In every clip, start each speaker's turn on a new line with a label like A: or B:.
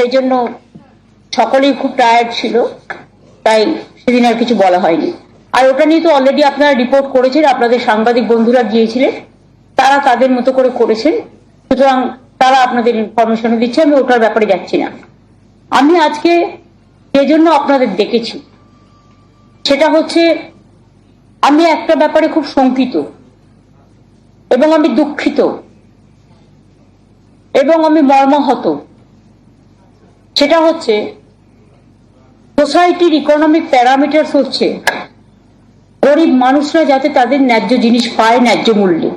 A: সেই জন্য সকলেই খুব টায়ার্ড ছিল, তাই সেদিন আর কিছু বলা হয়নি। আর ওটা নিয়ে তো অলরেডি আপনারা রিপোর্ট করেছেন, আপনাদের সাংবাদিক বন্ধুরা গিয়েছিলেন, তারা তাদের মতো করে করেছেন, সুতরাং তারা আপনাদের ইনফরমেশন দিচ্ছে, আমি ওটার ব্যাপারে যাচ্ছি না। আমি আজকে যে জন্য আপনাদের দেখেছি সেটা হচ্ছে, আমি একটা ব্যাপারে খুব শঙ্কিত, এবং আমি দুঃখিত, এবং আমি মর্মাহত সেটা হচ্ছে সোসাইটির ইকোনমিক প্যারামিটার্স হচ্ছে, গরিব মানুষরা যাতে তাদের ন্যায্য জিনিস পায় ন্যায্য মূল্যে।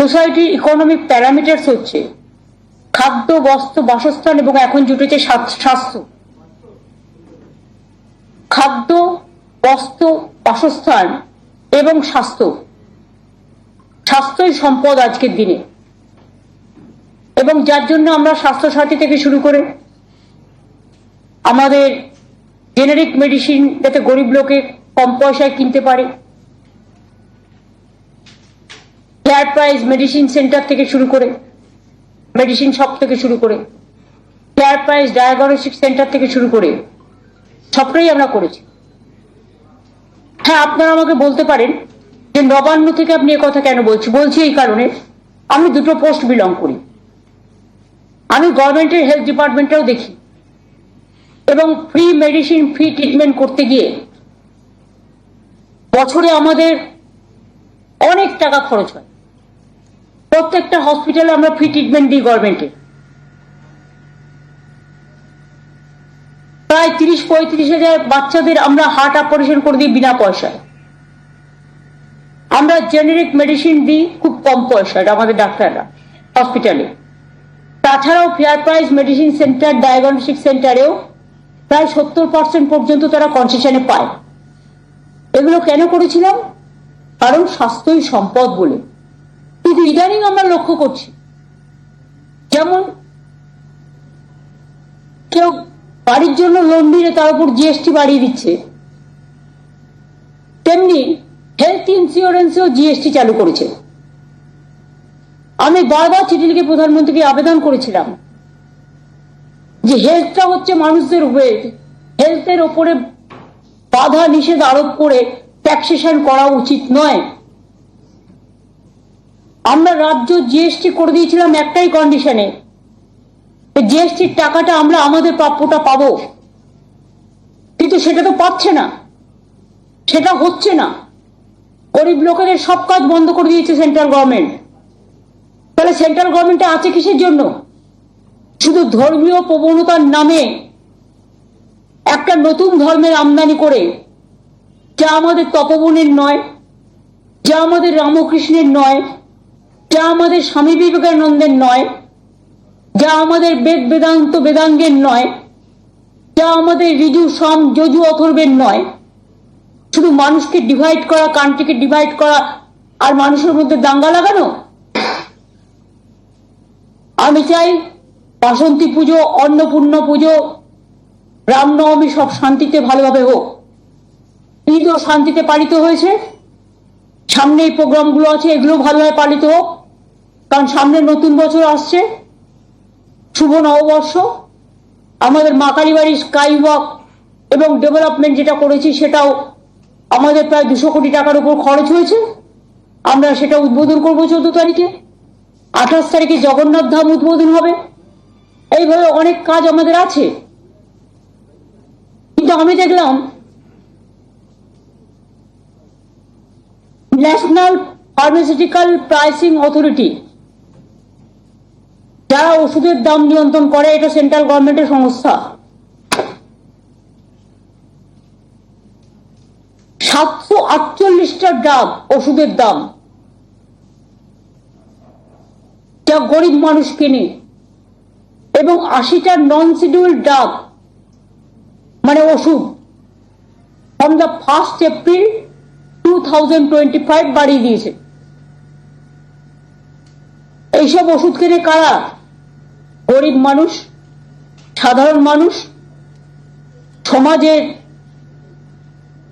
A: সোসাইটির ইকোনমিক প্যারামিটার্স হচ্ছে, খাদ্য, বস্ত্র, বাসস্থান এবং এখন জুটেছে স্বাস্থ- স্বাস্থ্য। খাদ্য, বস্ত্র, বাসস্থান এবং স্বাস্থ্য। স্বাস্থ্যই সম্পদ আজকের দিনে। এবং যার জন্য আমরা স্বাস্থ্য সাথী থেকে শুরু করে আমাদের জেনারিক মেডিসিন যাতে গরিব লোকে কম পয়সায় কিনতে পারে ফেয়ার প্রাইস মেডিসিন সেন্টার থেকে শুরু করে মেডিসিন শপ থেকে শুরু করে ফেয়ার প্রাইস ডায়াগনস্টিক সেন্টার থেকে শুরু করে, সবটাই আমরা করেছি। হ্যাঁ আপনারা আমাকে বলতে পারেন যে নবান্ন থেকে আপনি কথা কেন বলছি? বলছি এই কারণে আমি দুটো পোস্ট বিলং করি। আমি গভর্নমেন্টের হেলথ ডিপার্টমেন্টেও দেখি। এবং ফ্রি মেডিসিন ফ্রি ট্রিটমেন্ট করতে গিয়ে বছরে আমাদের অনেক টাকা খরচ হয়। প্রত্যেকটা হসপিটালে আমরা ফ্রি ট্রিটমেন্ট দিই গভর্নমেন্টে। প্রায় তিরিশ পঁয়ত্রিশ হাজার বাচ্চাদের আমরা হার্ট অপারেশন করে দিই বিনা পয়সায়। আমরা জেনারিক মেডিসিন দিই, খুব কম পয়সায় আমাদের ডাক্তাররা হসপিটালে তাছাড়াও fair price medicine centre diagnostic সেন্টারেও প্রায় সত্তর পার্সেন্ট পর্যন্ত তারা কনসেশনে পায়। এগুলো কেন করেছিলাম? কারণ স্বাস্থ্যই সম্পদ বলে। কিন্তু ইদানিং আমরা লক্ষ্য করছি, যেমন কেউ বাড়ির জন্য লোন দিলে তার উপর জিএসটি বাড়িয়ে দিচ্ছে, তেমনি হেলথ ইন্স্যুরেন্সেও জিএসটি চালু করেছে। আমি বারবার চিঠি লিখে প্রধানমন্ত্রীকে আবেদন করেছিলাম যে হেলথটা হচ্ছে মানুষদের ওয়েট হেলথের ওপরে বাধা নিষেধ আরোপ করে ট্যাক্সেশন করা উচিত নয়। আমরা রাজ্য জিএসটি করে দিয়েছিলাম একটাই কন্ডিশনে জিএসটির টাকাটা আমরা আমাদের প্রাপ্যটা পাবো। কিন্তু সেটা তো পাচ্ছে না। সেটা হচ্ছে না। গরিব লোকেদের সব কাজ বন্ধ করে দিয়েছে সেন্ট্রাল গভর্নমেন্ট তাহলে সেন্ট্রাল গভর্নমেন্টে আছে কিসের জন্য? শুধু ধর্মীয় প্রবণতার নামে একটা নতুন ধর্মের আমদানি করে, যা আমাদের তপবনের নয়, যা আমাদের রামকৃষ্ণের নয়, যা আমাদের স্বামী বিবেকানন্দের নয়, যা আমাদের বেদ বেদান্ত বেদাঙ্গের নয়, যা আমাদের ঋজু সম, যজু অথর্বের নয়। শুধু মানুষকে ডিভাইড করা, কান্ট্রিকে ডিভাইড করা, আর মানুষের মধ্যে দাঙ্গা লাগানো? আমি চাই বাসন্তী পুজো, অন্নপূর্ণ পুজো, রামনবমী সব শান্তিতে ভালোভাবে হোক। ঈদও শান্তিতে পালিত হয়েছে। সামনে এই প্রোগ্রামগুলো আছে, এগুলো ভালোভাবে পালিত হোক। কারণ সামনে নতুন বছর আসছে। শুভ নববর্ষ। আমাদের মা কালীবাড়ি স্কাই ওয়াক এবং ডেভেলপমেন্ট যেটা করেছি, সেটাও আমাদের প্রায় দুশো কোটি টাকার উপর খরচ হয়েছে। আমরা সেটা উদ্বোধন করব চোদ্দ তারিখে। আঠাশ তারিখে জগন্নাথ ধাম উদ্বোধন হবে। এইভাবে অনেক কাজ আমাদের আছে। কিন্তু আমি দেখলাম ন্যাশনাল ফার্মাসিউটিক্যাল প্রাইসিং অথরিটি যারা ওষুধের দাম নিয়ন্ত্রণ করে, এটা সেন্ট্রাল গভর্নমেন্টের সংস্থা। সাতশো আটচল্লিশটা ড্রাগ ওষুধের দাম। যা গরিব মানুষ কেনে এবং আশিটা নন শিডিউল ড্রাগ মানে ওষুধ from the first April two thousand twenty five বাড়িয়ে দিয়েছে। এইসব ওষুধ কেনে কারা? গরিব মানুষ, সাধারণ মানুষ, সমাজের,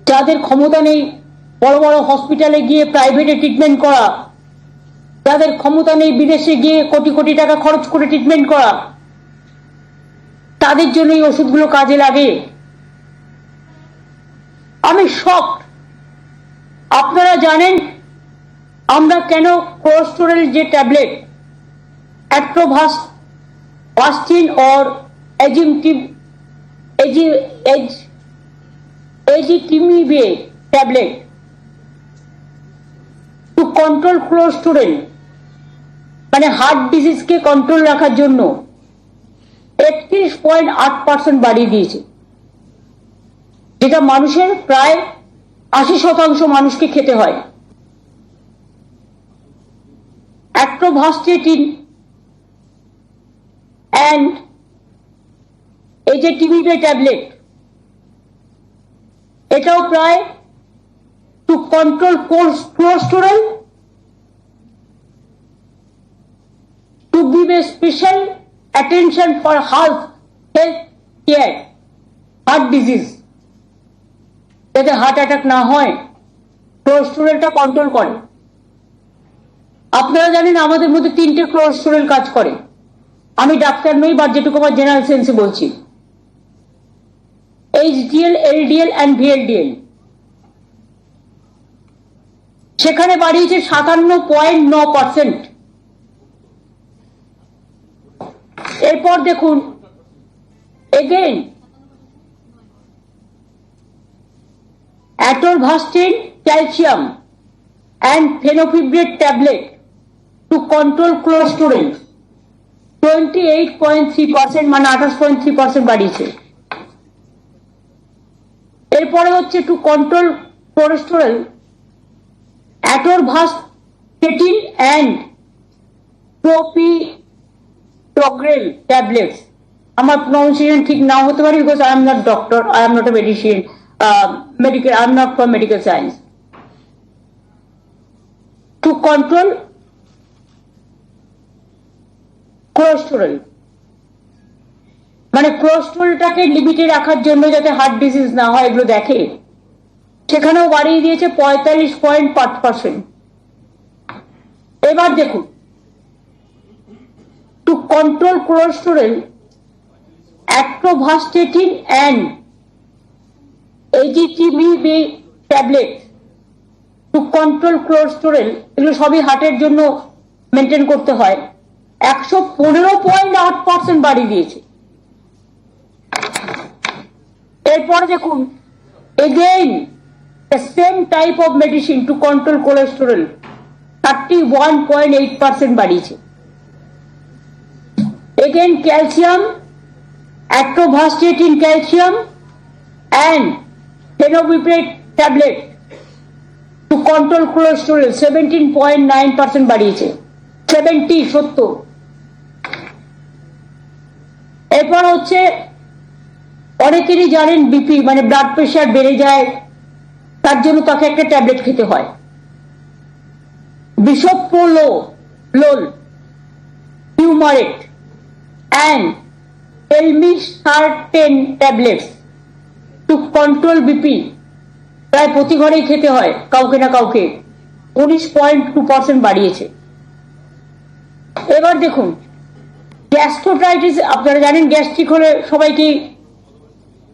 A: যাদের ক্ষমতা নেই, বড় বড় হসপিটালে গিয়ে প্রাইভেটে ট্রিটমেন্ট করা যাদের ক্ষমতা নেই বিদেশে গিয়ে কোটি কোটি টাকা খরচ করে ট্রিটমেন্ট করা। তাদের জন্য এই ওষুধগুলো কাজে লাগে। আমি শক আপনারা জানেন, আমরা কেন কোলেস্টোরেল যে ট্যাবলেট অ্যাট্রোভাস ভাস্টিন অর এজিমটিভ এজি age ezetimibe tablet to control cholesterol মানে হার্ট ডিজিজকে কন্ট্রোল রাখার জন্য একত্রিশ পয়েন্ট আট পার্সেন্ট বাড়িয়ে দিয়েছে। যেটা মানুষের প্রায় আশি শতাংশ মানুষকে খেতে হয়। অ্যাক্টোভাস্টেটিন অ্যান্ড এই যে টিভিপে ট্যাবলেট, এটাও প্রায় to control cholesterol to give a special attention for health, health care, heart disease. যাতে হার্ট অ্যাটাক না হয় কোলেস্টোরেলটা কন্ট্রোল করে। আপনারা জানেন আমাদের মধ্যে তিনটে কোলেস্টোরেল কাজ করে। আমি ডাক্তার নই বা যেটুকু আমার জেনারেল সেন্সে বলছি। এইচডিএল এলডিএল অ্যান্ড ভিএলডিএল সেখানে বাড়িয়েছে সাতান্ন পয়েন্ট ন পার্সেন্ট এরপর দেখুন again atorvastatin calcium and fenofibrate tablet to control cholesterol twenty eight point three percent মানে আঠাশ পয়েন্ট থ্রি পার্সেন্ট বাড়িয়েছে। এরপরে হচ্ছে to control cholesterol atorvastatin and clopidogrel tablets আমার প্রনাউন্সিয়েশন ঠিক নাও হতে পারে because I am not doctor I am not a medicine medical I am not for medical science to control cholesterol মানে কোলেস্টোরেলটাকে লিমিটে রাখার জন্য যাতে হার্ট ডিজিজ না হয়, এগুলো দেখে। সেখানেও বাড়িয়ে দিয়েছে পঁয়তাল্লিশ পয়েন্ট পাঁচ পার্সেন্ট এবার দেখুন। To control cholesterol, atorvastatin and AGTBB tablet to control cholesterol এগুলো সবই হার্টের জন্য মেনটেন করতে হয় একশো পনেরো পয়েন্ট আট পার্সেন্ট বাড়িয়ে দিয়েছে এরপরে দেখুন again the same type of medicine to control cholesterol 31.8% বাড়িয়েছে again calcium, atorvastatin calcium and phenobarbital tablet to control cholesterol 17.9% বাড়িয়েছে 70 সত্তর এরপর হচ্ছে অনেকেরই জানেন বিপি মানে ব্লাড প্রেশার বেড়ে যায় তার জন্য তাকে একটা ট্যাবলেট খেতে হয় বিশপ্রোলো লোল fumarate and elmisartan tablets to control BP প্রায় প্রতি ঘরেই খেতে হয়, কাউকে না কাউকে। উনিশ পয়েন্ট টু পার্সেন্ট বাড়িয়েছে। এবার দেখুন গ্যাস্ট্রোটাইটিস আপনারা জানেন গ্যাস্ট্রিক হলে সবাইকে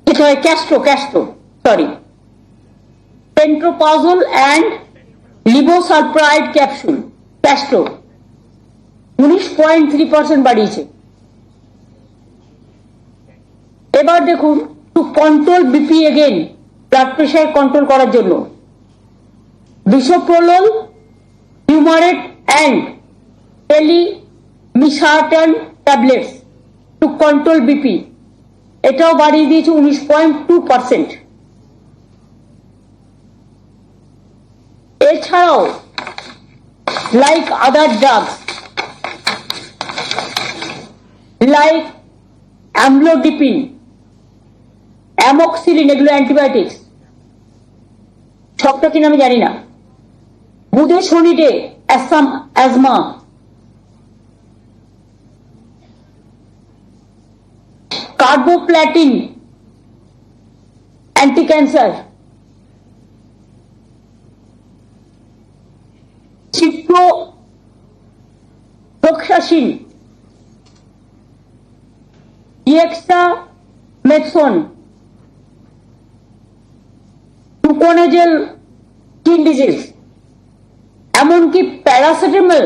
A: খেতে হয়? Gastro gastro sorry pantoprazole and levosulpiride capsule gastro উনিশ পয়েন্ট থ্রি পার্সেন্ট বাড়িয়েছে। এবার দেখুন to control BP again blood pressure control করার জন্য। Bisoprolol fumarate and tele telmisartan tablets to control BP এটাও বাড়িয়ে দিয়েছে উনিশ পয়েন্ট টু পার্সেন্ট এছাড়াও like other drugs like amlodipine amoxicillin এগুলো অ্যান্টিবায়োটিক্স সবটা কিনা আমি জানি না। বুধে শনিতে অ্যাসাম asthma carboplatin anti cancer ciprofloxacin dexamethasone টুকোনেজেল skin disease এমনকি প্যারাসিটামল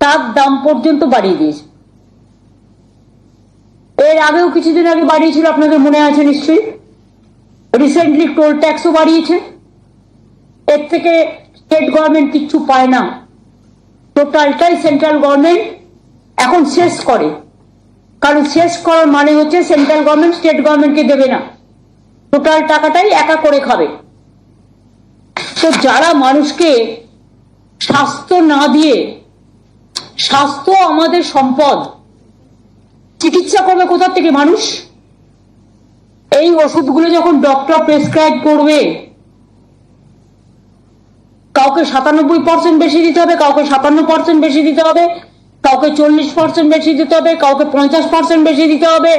A: তার দাম পর্যন্ত বাড়িয়ে দিয়েছে। এর আগেও কিছুদিন আগে বাড়িয়েছিল, আপনাদের মনে আছে নিশ্চয়ই? রিসেন্টলি টোল ট্যাক্সও বাড়িয়েছে। এর থেকে স্টেট গভর্নমেন্ট কিচ্ছু পায় না। টোটালটাই সেন্ট্রাল গভর্নমেন্ট এখন শেষ করে। কারণ শেষ করার মানে হচ্ছে সেন্ট্রাল গভর্নমেন্ট স্টেট গভর্নমেন্টকে দেবে না। টোটাল টাকাটাই একা করে খাবে। তো যারা মানুষকে স্বাস্থ্য না দিয়ে, স্বাস্থ্য আমাদের সম্পদ, চিকিৎসা করবে কোথা থেকে মানুষ? এই ওষুধগুলো যখন ডক্টর প্রেসক্রাইব করবে, কাউকে সাতানব্বই পার্সেন্ট বেশি দিতে হবে, কাউকে সাতান্ন পার্সেন্ট বেশি দিতে হবে, কাউকে চল্লিশ পার্সেন্ট বেশি দিতে হবে, কাউকে পঞ্চাশ পার্সেন্ট বেশি দিতে হবে।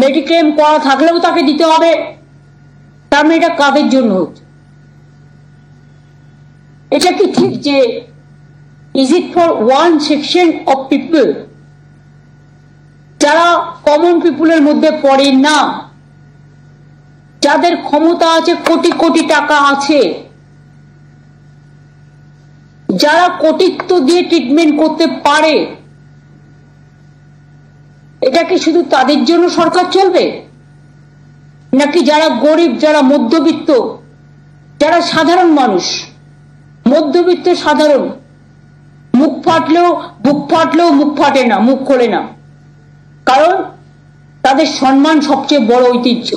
A: মেডিক্লেম করা থাকলেও তাকে দিতে হবে। তার মানে এটা কাদের জন্য হচ্ছে এটা কি ঠিক যে is it for one section of people যারা কমন পিপুলের মধ্যে পড়ে না, যাদের ক্ষমতা আছে, কোটি কোটি টাকা আছে, যারা কোটিত্ব দিয়ে ট্রিটমেন্ট করতে পারে এটা কি শুধু তাদের জন্য সরকার চলবে? নাকি যারা গরিব, যারা মধ্যবিত্ত, যারা সাধারণ মানুষ, মধ্যবিত্ত সাধারণ, মুখ ফাটলেও, বুক ফাটলেও মুখ ফাটে না, মুখ খোলে না। কারণ তাদের সম্মান সবচেয়ে বড় ঐতিহ্য।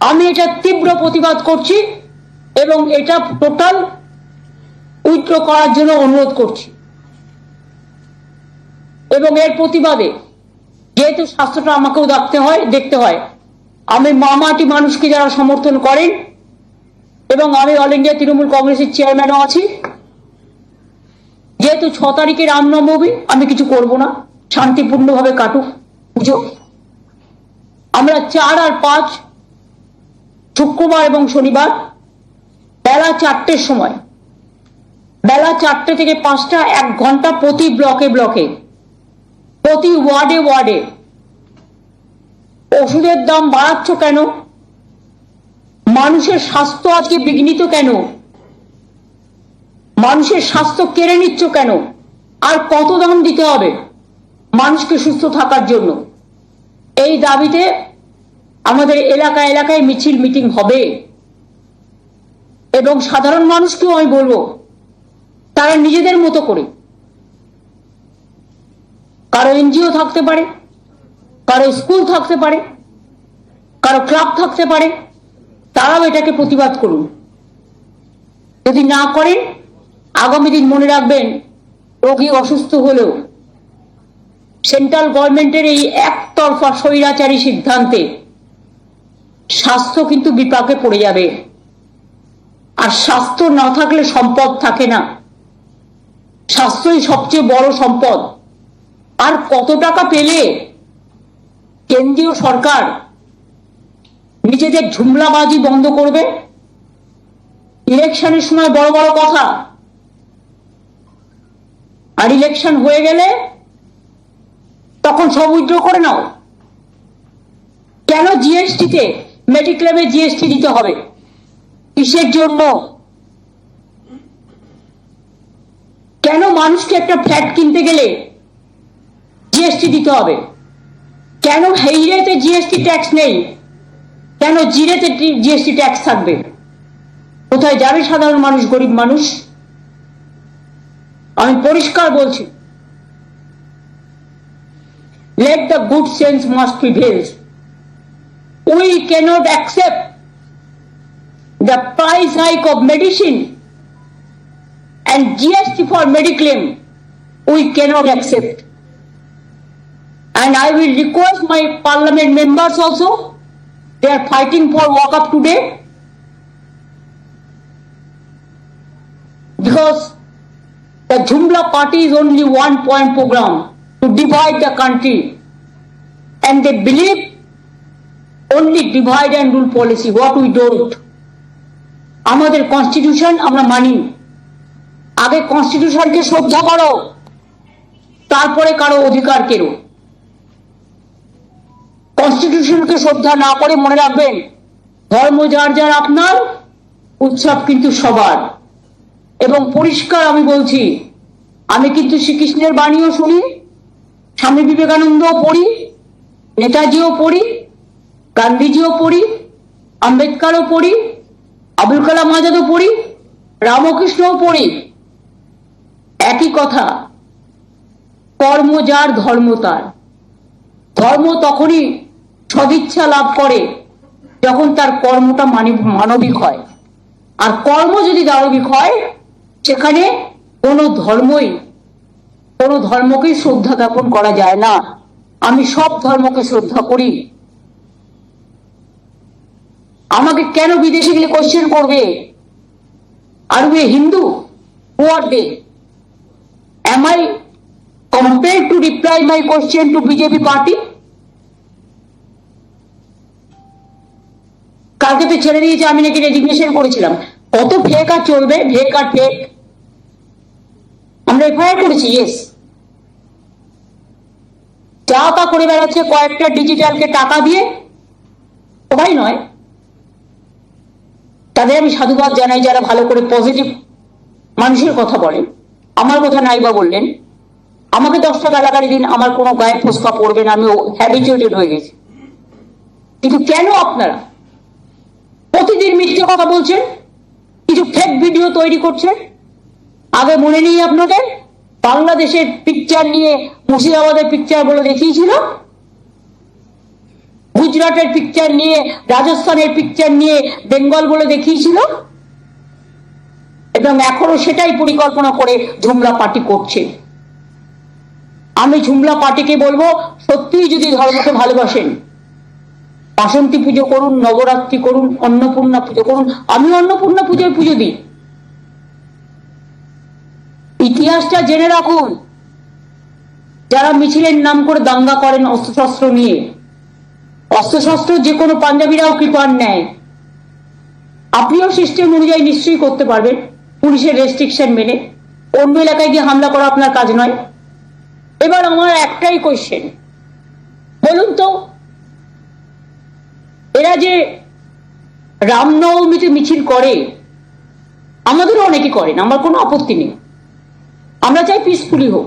A: আমি এটা তীব্র প্রতিবাদ করছি এবং এটা টোটাল উইথড্র করার জন্য অনুরোধ করছি। এবং এর প্রতিবাদে যেহেতু স্বাস্থ্যটা আমাকেও দেখতে হয় দেখতে হয়। আমি মামাটি মানুষকে যারা সমর্থন করেন এবং আমি অল ইন্ডিয়া তৃণমূল কংগ্রেসের চেয়ারম্যানও আছি, যেহেতু ছ তারিখে রামনবমী আমি কিছু করব না। শান্তিপূর্ণভাবে কাটুক পুজো। আমরা চার আর পাঁচ, শুক্রবার এবং শনিবার বেলা চারটের সময়, বেলা চারটে থেকে পাঁচটা এক ঘণ্টা প্রতি ব্লকে ব্লকে প্রতি ওয়ার্ডে ওয়ার্ডে। ওষুধের দাম বাড়াচ্ছ কেন? মানুষের স্বাস্থ্য আজকে বিঘ্নিত কেন? মানুষের স্বাস্থ্য কেড়ে নিচ্ছ কেন? আর কত দাম দিতে হবে মানুষকে সুস্থ থাকার জন্য? এই দাবিতে আমাদের এলাকা এলাকায় মিছিল, মিটিং হবে। এবং সাধারণ মানুষকেও আমি বলব, তারা নিজেদের মতো করে কারও এনজিও থাকতে পারে, কারও স্কুল থাকতে পারে, কারও ক্লাব থাকতে পারে, তারাও এটাকে প্রতিবাদ করুন। যদি না করেন, আগামী দিন মনে রাখবেন, রোগী অসুস্থ হলেও সেন্ট্রাল গভর্নমেন্টের এই একতরফা স্বৈরাচারী সিদ্ধান্তে স্বাস্থ্য কিন্তু বিপাকে পড়ে যাবে। আর স্বাস্থ্য না থাকলে সম্পদ থাকে না। স্বাস্থ্যই সবচেয়ে বড় সম্পদ। আর কত টাকা পেলে কেন্দ্রীয় সরকার নিজেদের ঝুমলাবাজি বন্ধ করবে? ইলেকশনের সময় বড় বড় কথা। আর ইলেকশন হয়ে গেলে তখন সব উইথড্র করে নাও। কেন জিএসটিতে মেডিক্লেমে জিএসটি দিতে হবে? কিসের জন্য? কেন মানুষকে একটা ফ্ল্যাট কিনতে গেলে জিএসটি দিতে হবে। কেন হেইরেতে জিএসটি ট্যাক্স নেই? কেন জিরেতে জিএসটি ট্যাক্স থাকবে? কোথায় যাবে সাধারণ মানুষ, গরিব মানুষ? আমি পরিষ্কার বলছি। Let the good sense must prevails we can't accept the price hike of medicine and GST for mediclaim we can't accept And I will request my parliament members also, they are fighting for walk up today. Because the Jumla party is only one point program to divide the country. And they believe only divide and rule policy, what we don't. আমাদের constitution আমরা মানি আগে কনস্টিটিউশনকে শ্রদ্ধা করো তারপরে কারও অধিকার কেরো কনস্টিটিউশনকে শ্রদ্ধা না করে মনে রাখবেন, ধর্ম যার যার আপনার, উৎসব কিন্তু সবার। এবং পরিষ্কার আমি বলছি, আমি কিন্তু শ্রীকৃষ্ণের বাণীও শুনি, স্বামী বিবেকানন্দও পড়ি, নেতাজিও পড়ি, গান্ধীজিও পড়ি, আম্বেদকারও পড়ি, আবুল কালাম আজাদও পড়ি, রামকৃষ্ণও পড়ি। একই কথা, কর্ম যার, ধর্ম তার। ধর্ম তখনই সদিচ্ছা লাভ করে যখন তার কর্মটা মানি- মানবিক হয়। আর কর্ম যদি দানবিক হয়, সেখানে কোনো ধর্মই, কোনো ধর্মকেই শ্রদ্ধা জ্ঞাপন করা যায় না। আমি সব ধর্মকে শ্রদ্ধা করি। আমাকে কেন বিদেশে গেলে কোশ্চেন করবে? আর এ Hindu? Who are they am I compelled to reply my question to BJP? কালকে তো ছেড়ে দিয়েছে, আমি নাকি রেজিগনেশন করেছিলাম। কত ফেক আর চলবে? ফেক আর ফেক আমরা এফআইআর করেছি ইয়েস যা তা করে বেড়াচ্ছে কয়েকটা ডিজিটালকে টাকা দিয়ে। সবাই নয়। তাদের আমি সাধুবাদ জানাই, যারা ভালো করে পজিটিভ মানুষের কথা বলেন আমার কথা নাই বা বললেন। আমাকে দশটা গালাগালি দিন, আমার কোনো গায়ে ফোসকা পড়বে না, আমি হ্যাবিচুয়েটেড হয়ে গেছি। কিন্তু কেন আপনারা? মিথ্যে কথা বলছেন কিছু ফেক ভিডিও তৈরি করছেন আগে মনে নেই আপনাদের? বাংলাদেশের পিকচার নিয়ে মুর্শিদাবাদের পিকচার বলে দেখিয়েছিল? গুজরাটের পিকচার নিয়ে, রাজস্থানের পিকচার নিয়ে বেঙ্গল বলে দেখিয়েছিল? এবং এখনও সেটাই পরিকল্পনা করে ঝুমলা পার্টি করছে। আমি ঝুমলা পার্টিকে বলব, সত্যিই যদি ধর্মকে ভালোবাসেন বাসন্তী পুজো করুন, নবরাত্রি করুন, অন্নপূর্ণা পুজো করুন। আমি অন্নপূর্ণা পুজোয় পুজো দিই। ইতিহাসটা জেনে রাখুন। যারা মিছিলের নাম করে দাঙ্গা করেন অস্ত্রশস্ত্র নিয়ে, অস্ত্রশস্ত্র যে কোনো পাঞ্জাবিরাও কৃপার নেয় আপনিও সিস্টেম অনুযায়ী নিশ্চয়ই করতে পারবেন, পুলিশের রেস্ট্রিকশন মেনে। অন্য এলাকায় গিয়ে হামলা করা আপনার কাজ নয়। এবার আমার একটাই কোয়েশ্চেন বলুন তো এরা যে রামনবমীতে মিছিল করে, আমাদেরও অনেকে করেন আমার কোনো আপত্তি নেই। আমরা চাই পিসফুলি হোক।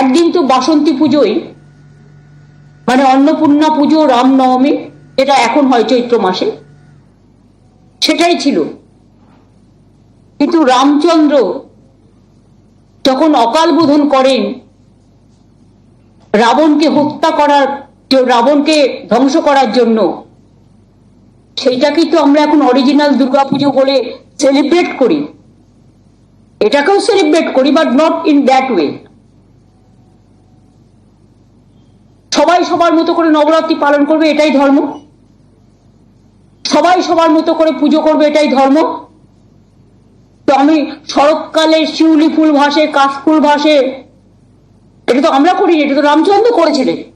A: একদিন তো বাসন্তী পুজোয় মানে অন্নপূর্ণা পুজো, রামনবমী, এটা এখন হয় চৈত্র মাসে, সেটাই ছিল। কিন্তু রামচন্দ্র যখন অকাল বোধন করেন, রাবণকে হত্যা করার জ- রাবণকে ধ্বংস করার জন্য। সেইটাকেই তো আমরা এখন অরিজিনাল দুর্গাপুজো বলে সেলিব্রেট করি। এটাকেও সেলিব্রেট করি but not in that way সবাই সবার মতো করে নবরাত্রি পালন করবে, এটাই ধর্ম। সবাই সবার মতো করে পুজো করবে, এটাই ধর্ম। তো আমি শরৎকালে শিউলি ফুল ভাসে, কাশফুল ভাসে, এটা তো আমরা করি এটা তো রামচন্দ্র করেছিলেন।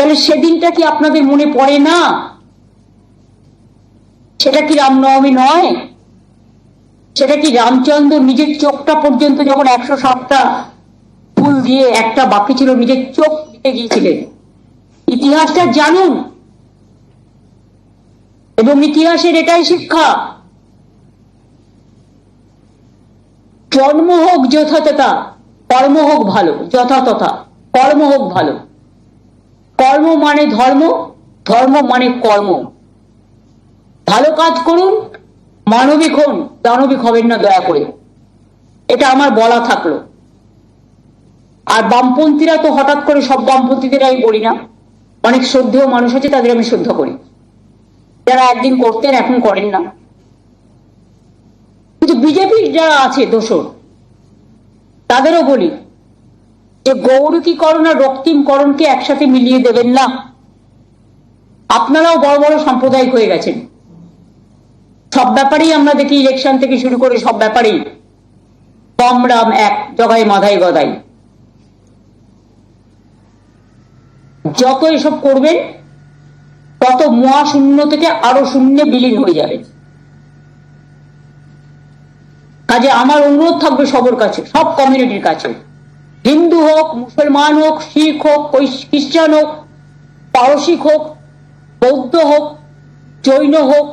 A: তাহলে সেদিনটা কি আপনাদের মনে পড়ে না? সেটা কি রামনবমী নয়? সেটা কি রামচন্দ্র নিজের চোখটা পর্যন্ত যখন একশো সাতটা ফুল দিয়ে একটা বাকি ছিল, নিজের চোখ দিতে গিয়েছিলেন। ইতিহাসটা জানুন। এবং ইতিহাসের এটাই শিক্ষা। জন্ম হোক যথাযথা কর্ম হোক ভালো, যথাতথা, কর্ম হোক ভালো। কর্ম মানে ধর্ম ধর্ম মানে কর্ম। ভালো কাজ করুন, মানবিক হন, দানবিক হবেন না দয়া করে। এটা আমার বলা থাকল। আর বামপন্থীরা তো হঠাৎ করে সব বামপন্থীদের আমি বলি না। অনেক শ্রদ্ধেয় মানুষ আছে, তাদের আমি শ্রদ্ধা করি। যারা একদিন করতেন, এখন করেন না। কিন্তু বিজেপির যারা আছে দোষর তাদেরও বলি যে গৌরীকরণ আর রক্তিমকরণকে একসাথে মিলিয়ে দেবেন না। আপনারাও বড় বড় সাম্প্রদায়িক হয়ে গেছেন। সব ব্যাপারেই আমরা দেখি ইলেকশন থেকে শুরু করে সব ব্যাপারেই। কম রাম, এক, জগাই, মাধাই, গদাই। যত এসব করবেন, তত মহাশূন্য থেকে আরও শূন্যে বিলীন হয়ে যাবে। কাজে আমার অনুরোধ থাকবে সবার কাছে, সব কমিউনিটির কাছে। হিন্দু হোক, মুসলমান হোক, শিখ হোক খ্রিস্টান হোক, পারসিক হোক, বৌদ্ধ হোক, জৈন হোক,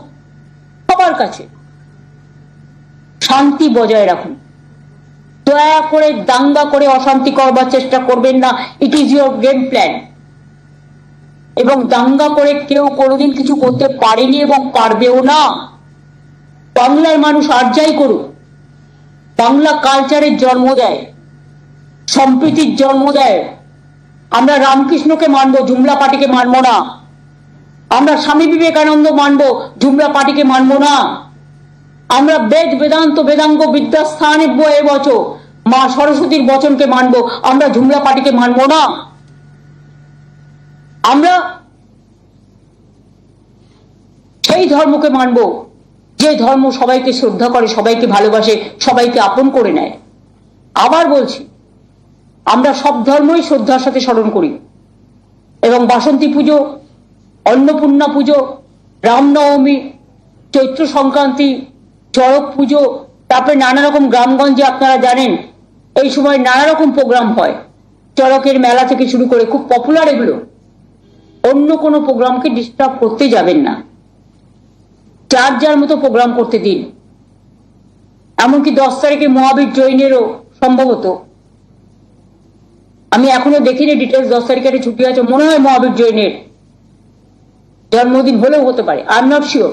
A: সবার কাছে শান্তি বজায় রাখুন। দয়া করে, দাঙ্গা করে অশান্তি করবার চেষ্টা করবেন না। It is your game plan এবং দাঙ্গা করে কেউ কোনোদিন কিছু করতে পারেনি এবং পারবেও না। বাংলার মানুষ আর যাই করুক, বাংলা কালচারের জন্ম দেয়। সম্প্রীতির জন্ম দেয়। আমরা রামকৃষ্ণকে মানবো, জুমলা পার্টিকে মানবো না। আমরা স্বামী বিবেকানন্দ মানবো, জুমলা পার্টিকে মানবো না। আমরা বেদ বেদান্ত বেদাঙ্গ বিদ্যাস্থানে বয়ে বচো, মা সরস্বতীর বচনকে মানবো, আমরা ঝুমলা পার্টিকে মানবো না। আমরা সেই ধর্মকে মানবো, যে ধর্ম সবাইকে শ্রদ্ধা করে, সবাইকে ভালোবাসে, সবাইকে আপন করে নেয়। আবার বলছি আমরা সব ধর্মই শ্রদ্ধার সাথে স্মরণ করি। এবং বাসন্তী পুজো, অন্নপূর্ণা পুজো, রামনবমী, চৈত্র সংক্রান্তি, চড়ক পুজো, তারপরে নানা রকম গ্রামগঞ্জে আপনারা জানেন, এই সময় নানা রকম প্রোগ্রাম হয়। চড়কের মেলা থেকে শুরু করে খুব পপুলার এগুলো। অন্য কোনো প্রোগ্রামকে ডিস্টার্ব করতে যাবেন না। যার যার মতো প্রোগ্রাম করতে দিন। এমনকি দশ তারিখে মহাবীর জৈনেরও সম্ভবত আমি এখনও দেখিনি ডিটেলস দশ তারিখে ছুটি আছে, মনে হয় মহাবীর জৈনের জন্মদিন হলেও হতে পারে আই এম নট শিওর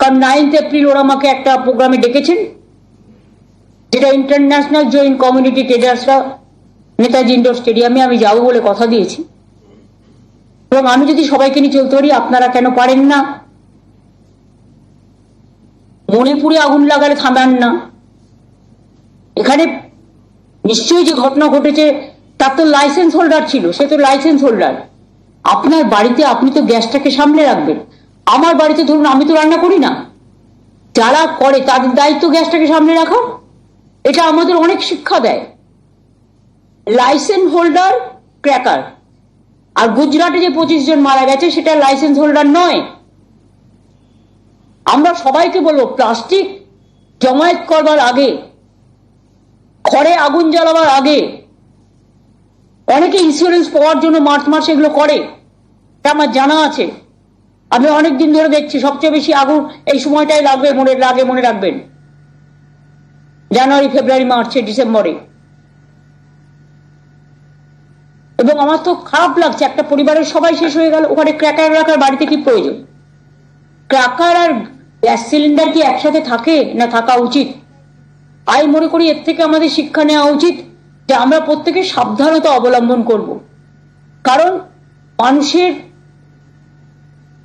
A: কারণ নাইন্থ এপ্রিল ওরা আমাকে একটা প্রোগ্রামে ডেকেছেন, যেটা ইন্টারন্যাশনাল জৈন কমিউনিটি ট্রেডার্সরা নেতাজি ইন্ডোর স্টেডিয়ামে আমি যাব বলে কথা দিয়েছি। এবং আমি যদি সবাইকে নিয়ে চলতে পারি, আপনারা কেন পারেন না? মণিপুরে আগুন লাগালে থামান না। এখানে নিশ্চয়ই যে ঘটনা ঘটেছে, তার তো লাইসেন্স হোল্ডার ছিল, সে তো লাইসেন্স হোল্ডার আপনার বাড়িতে আপনি তো গ্যাসটাকে সামলে রাখবেন। আমার বাড়িতে ধরুন আমি তো রান্না করি না। যারা করে, তাদের দায়িত্ব গ্যাসটাকে সামলে রাখা। এটা আমাদের অনেক শিক্ষা দেয়। লাইসেন্স হোল্ডার ক্র্যাকার আর গুজরাটে যে পঁচিশ জন মারা গেছে, সেটা লাইসেন্স হোল্ডার নয়। আমরা সবাইকে বলব প্লাস্টিক জমায়েত করবার আগে খড়ে আগুন জ্বালাবার আগে অনেকে ইন্স্যুরেন্স পাওয়ার জন্য মার্চ মাসে এগুলো করে। এটা আমার জানা আছে। আমি অনেক দিন ধরে দেখছি, সবচেয়ে বেশি আগুন এই সময়টাই লাগবে, মনে, লাগে, মনে রাখবেন। জানুয়ারি, ফেব্রুয়ারি, মার্চে, ডিসেম্বরে। এবং আমার তো খারাপ লাগছে, একটা পরিবারের সবাই শেষ হয়ে গেল, ওখানে ক্র্যাকার রাখার বাড়িতে কি প্রয়োজন? ক্র্যাকার আর গ্যাস সিলিন্ডার কি একসাথে থাকে না থাকা উচিত? আমি মনে করি এর থেকে আমাদের শিক্ষা নেওয়া উচিত যে আমরা প্রত্যেকে সাবধানতা অবলম্বন করব। কারণ মানুষের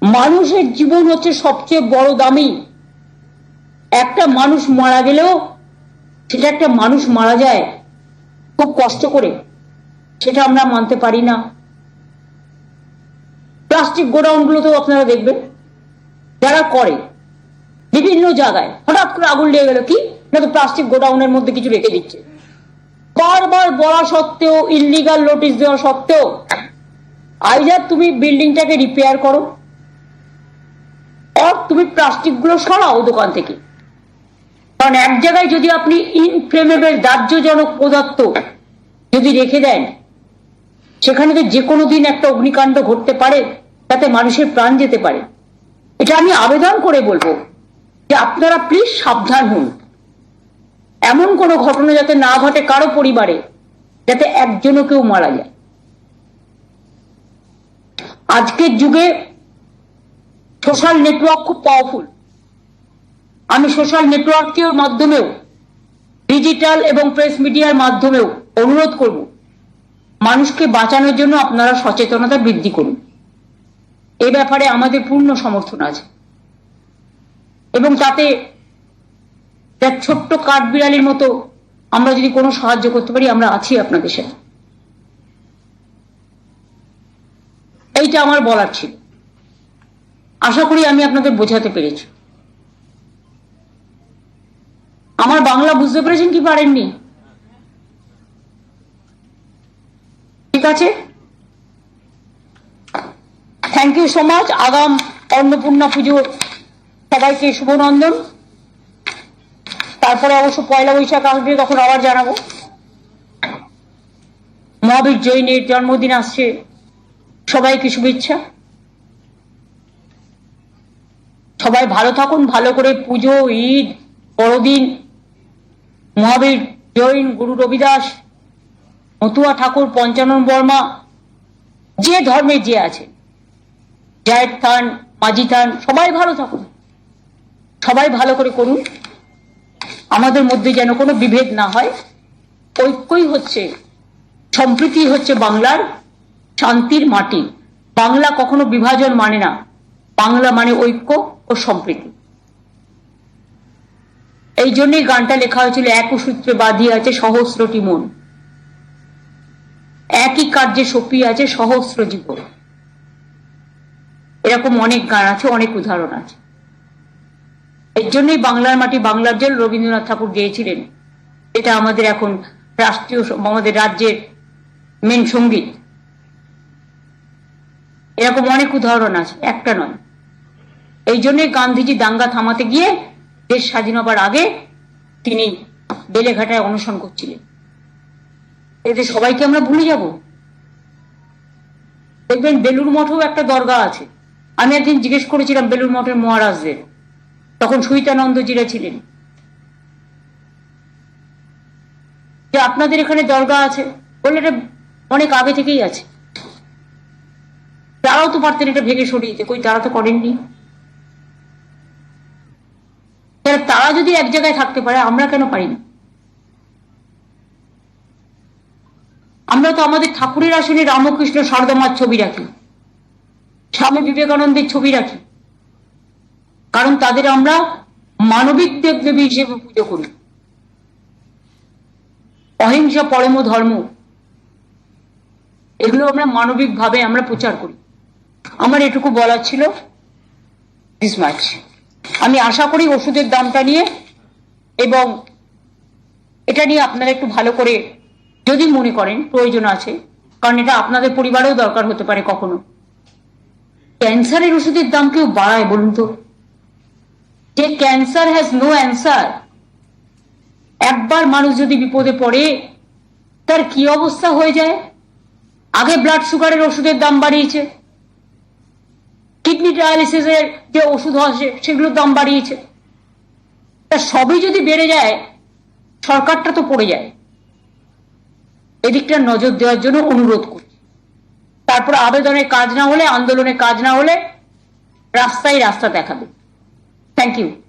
A: মানুষের জীবন হচ্ছে সবচেয়ে বড় দামি। একটা মানুষ মারা গেলেও সেটা একটা মানুষ মারা যায় খুব কষ্ট করে, সেটা আমরা মানতে পারি না। প্লাস্টিক গোডাউন গুলোতেও আপনারা দেখবেন, যারা করে, বিভিন্ন জায়গায় হঠাৎ করে আগুন লেগে গেল, কি? না তো প্লাস্টিক গোডাউনের মধ্যে কিছু রেখে দিচ্ছে। বারবার বলা সত্ত্বেও ইলিগাল নোটিশ দেওয়া সত্ত্বেও আইজার তুমি বিল্ডিংটাকে রিপেয়ার করো আর তুমি প্লাস্টিকগুলো সরাও দোকান থেকে। কারণ এক জায়গায় যদি আপনি ইনফ্লেমেবল দাহ্যজনক পদার্থ যদি রেখে দেন, সেখানে তো যে কোনো দিন একটা অগ্নিকাণ্ড ঘটতে পারে, তাতে মানুষের প্রাণ যেতে পারে। এটা আমি আবেদন করে বলব যে আপনারা প্লিজ সাবধান হন। এমন কোনো ঘটনা যাতে না ঘটে কারও পরিবারে, যাতে একজনও কেউ মারা যায়। আজকের যুগে সোশ্যাল নেটওয়ার্ক খুব পাওয়ারফুল আমি সোশ্যাল নেটওয়ার্কের মাধ্যমেও ডিজিটাল এবং প্রেস মিডিয়ার মাধ্যমেও অনুরোধ করব, মানুষকে বাঁচানোর জন্য আপনারা সচেতনতা বৃদ্ধি করুন। এ ব্যাপারে আমাদের পূর্ণ সমর্থন আছে। এবং তাতে যার ছোট্ট কাঠবিড়ালির মতো আমরা যদি কোনো সাহায্য করতে পারি, আমরা আছি আপনাদের সাথে। এইটা আমার বলার ছিল। আশা করি আমি আপনাদের বোঝাতে পেরেছি। আমার বাংলা বুঝতে পেরেছেন কি পারেননি? ঠিক আছে? থ্যাংক ইউ সো মাচ আগাম অন্নপূর্ণা পুজো সবাইকে শুভনন্দন। তারপরে অবশ্য পয়লা বৈশাখ আসবে তখন আবার জানাব। মহাবীর জৈনের জন্মদিন আসছে। সবাইকে শুভেচ্ছা। সবাই ভালো থাকুন, ভালো করে পুজো, ঈদ, বড়দিন। মহাবীর জৈন, গুরু রবিদাস, মতুয়া ঠাকুর, পঞ্চানন বর্মা, যে ধর্মে যে আছে। জায়ের থান মাঝি থান সবাই ভালো থাকুন। সবাই ভালো করে করুন। আমাদের মধ্যে যেন কোনো বিভেদ না হয়। ঐক্যই হচ্ছে, সম্প্রীতি হচ্ছে বাংলার শান্তির মাটি। বাংলা কখনো বিভাজন মানে না। বাংলা মানে ঐক্য ও সম্প্রীতি। এই জন্যই গানটা লেখা হয়েছিল, এক সূত্রে বাঁধিয়ে আছে সহস্রটি মন। একই কার্যে সপিয়ে আছে সহস্র জীবন। এরকম অনেক গান আছে, অনেক উদাহরণ আছে। এর জন্যই বাংলার মাটি বাংলার জল রবীন্দ্রনাথ ঠাকুর গেয়েছিলেন। এটা আমাদের এখন রাষ্ট্রীয় আমাদের রাজ্যের মেন সংগীত। এরকম অনেক উদাহরণ আছে, একটা নয়। এই জন্যই গান্ধীজি দাঙ্গা থামাতে গিয়ে দেশ স্বাধীন হবার আগে তিনি বেলেঘাটায় অনশন করছিলেন। এতে সবাইকে আমরা ভুলে যাব। দেখবেন বেলুর মঠেও একটা দরগা আছে। আমি একদিন জিজ্ঞেস করেছিলাম বেলুর মঠের মহারাজদের তখন সুইতানন্দজিরা ছিলেন। যে আপনাদের এখানে দরগা আছে, বললে এটা অনেক আগে থেকেই আছে। তারাও তো পারতেন এটা ভেঙে সরিয়ে কই তারা তো করেননি। তারা যদি এক জায়গায় থাকতে পারে, আমরা কেন পারি না? আমরা তো আমাদের ঠাকুরের আসনে রামকৃষ্ণ সারদামার ছবি রাখি, স্বামী বিবেকানন্দের ছবি রাখি। কারণ তাদের আমরা মানবিক দেব দেবদেবী হিসেবে পুজো করি। অহিংসা পরম ধর্ম। এগুলো আমরা মানবিক ভাবে আমরা প্রচার করি। আমার এটুকু বলার ছিল আমি আশা করি ওষুধের দামটা নিয়ে এবং এটা নিয়ে আপনারা একটু ভালো করে যদি মনে করেন প্রয়োজন আছে, কারণ এটা আপনাদের পরিবারেও দরকার হতে পারে কখনো। ক্যান্সারের ওষুধের দাম কেউ বাড়ায় বলুন তো? যে ক্যান্সার হ্যাজ নো অ্যান্সার একবার মানুষ যদি বিপদে পড়ে, তার কি অবস্থা হয়ে যায়? আগে ব্লাড সুগারের ওষুধের দাম বাড়িয়েছে। কিডনি ডায়ালিসিসের যে ওষুধ আসে সেগুলোর দাম বাড়িয়েছে। তা সবই যদি বেড়ে যায়, সরকারটা তো পড়ে যায়। এদিকটা নজর দেওয়ার জন্য অনুরোধ করছি। তারপর আবেদনের কাজ না হলে, আন্দোলনের কাজ না হলে, রাস্তায় রাস্তা দেখাবে। Thank you